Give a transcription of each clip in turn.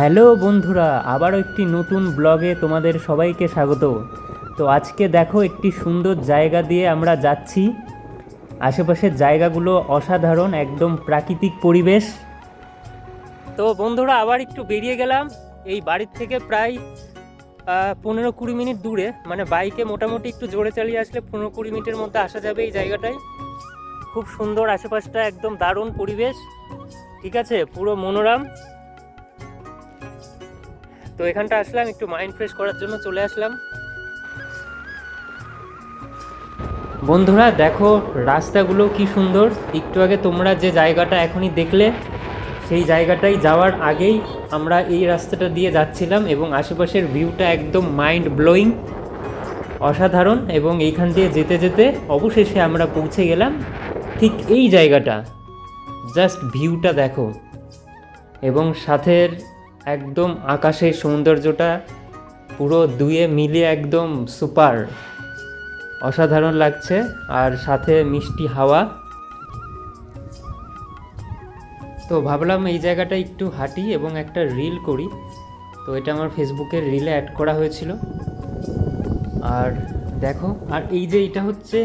Hello বন্ধুরা, আবারও একটি নতুন ব্লগে তোমাদের সবাইকে স্বাগত। তো আজকে দেখো একটি সুন্দর জায়গা দিয়ে আমরা যাচ্ছি। আশেপাশের জায়গাগুলো অসাধারণ, একদম প্রাকৃতিক পরিবেশ। তো বন্ধুরা, আবার একটু বেরিয়ে গেলাম। এই বাড়ির থেকে প্রায় পনেরো কুড়ি মিনিট দূরে। মানে বাইকে মোটামুটি একটু জোরে চালিয়ে আসলে পনেরো কুড়ি মিনিটের মধ্যে আসা যাবে এই জায়গাটায়। খুব সুন্দর আশেপাশটা, একদম দারুণ পরিবেশ। ঠিক আছে, পুরো মনোরম। তো এখানটা আসলাম, একটু মাইন্ড ফ্রেশ করার জন্য চলে আসলাম। বন্ধুরা, দেখো রাস্তাগুলো কি সুন্দর। একটু আগে তোমরা যে জায়গাটা এখনই দেখলে, সেই জায়গাটাই যাওয়ার আগেই আমরা এই রাস্তাটা দিয়ে যাচ্ছিলাম এবং আশেপাশের ভিউটা একদম মাইন্ড ব্লোয়িং অসাধারণ এবং এইখান দিয়ে যেতে যেতে অবশেষে আমরা পৌঁছে গেলাম ঠিক এই জায়গাটা। জাস্ট ভিউটা দেখো। এবং সাথের একদম আকাশের সৌন্দর্যটা পুরো দুয়ে মিলিয়ে একদম সুপার। অসাধারণ লাগছে, আর সাথে মিষ্টি হাওয়া। তো ভাবলাম এই জায়গাটা একটু হাঁটি এবং একটা রিল করি। তো এটা আমার ফেসবুকের রিলে অ্যাড করা হয়েছিল। আর দেখো, আর এই যে এটা হচ্ছে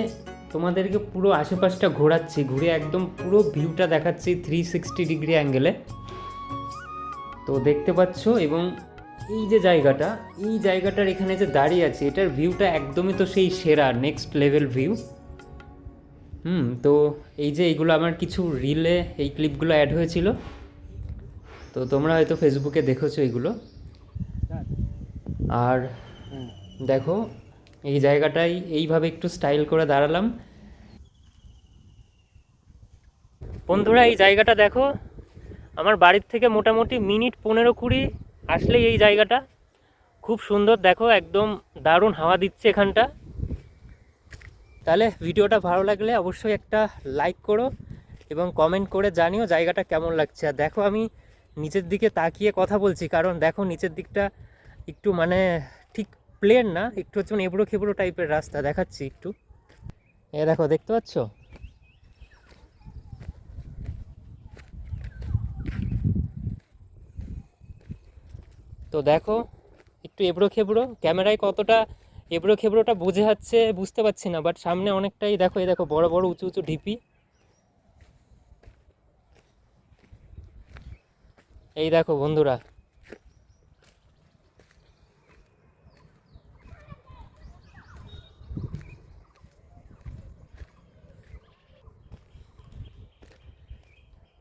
তোমাদেরকে পুরো আশেপাশটা ঘোরাচ্ছি, ঘুরে একদম পুরো ভিউটা দেখাচ্ছি থ্রি সিক্সটি ডিগ্রি অ্যাঙ্গেলে তো দেখতে পাচ্ছ এবং এই যে জায়গাটা, এই জায়গাটার এখানে যে দাঁড়িয়ে আছে, এটার ভিউটা একদমই তো সেই সেরা নেক্সট লেভেল ভিউ হুম, তো এই যে এইগুলো আমার কিছু রিলে এই ক্লিপগুলো অ্যাড হয়েছিল। তো তোমরা হয়তো ফেসবুকে দেখেছ এগুলো। আর দেখো, এই জায়গাটাই এইভাবে একটু স্টাইল করে দাঁড়ালাম। বন্ধুরা, এই জায়গাটা দেখো আমার বাড়ির থেকে মোটামুটি মিনিট পনেরো কুড়ি আসলেই এই জায়গাটা। খুব সুন্দর, দেখো, একদম দারুণ হাওয়া দিচ্ছে এখানটা। তাহলে ভিডিওটা ভালো লাগলে অবশ্যই একটা লাইক করো এবং কমেন্ট করে জানিও জায়গাটা কেমন লাগছে। আর দেখো, আমি নিচের দিকে তাকিয়ে কথা বলছি, কারণ দেখো, নিচের দিকটা একটু মানে ঠিক প্লেন না, একটু হচ্ছে মানে এবড়ো খেবড়ো টাইপের রাস্তা, দেখাচ্ছি একটু। এ দেখো, দেখতে পাচ্ছ? তো দেখো, একটু এবড়ো খেবড়ো ক্যামেরায় কতটা এবড়ো খেবড়োটা বোঝা যাচ্ছে, বুঝতে পারছি না বাট সামনে অনেকটাই দেখো, এই দেখো, বড় বড়, উঁচু উঁচু ঢিপি। এই দেখো বন্ধুরা।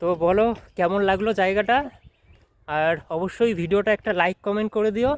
তো বলো, কেমন লাগল জায়গাটা? আর অবশ্যই ভিডিওটা একটা লাইক কমেন্ট করে দিও।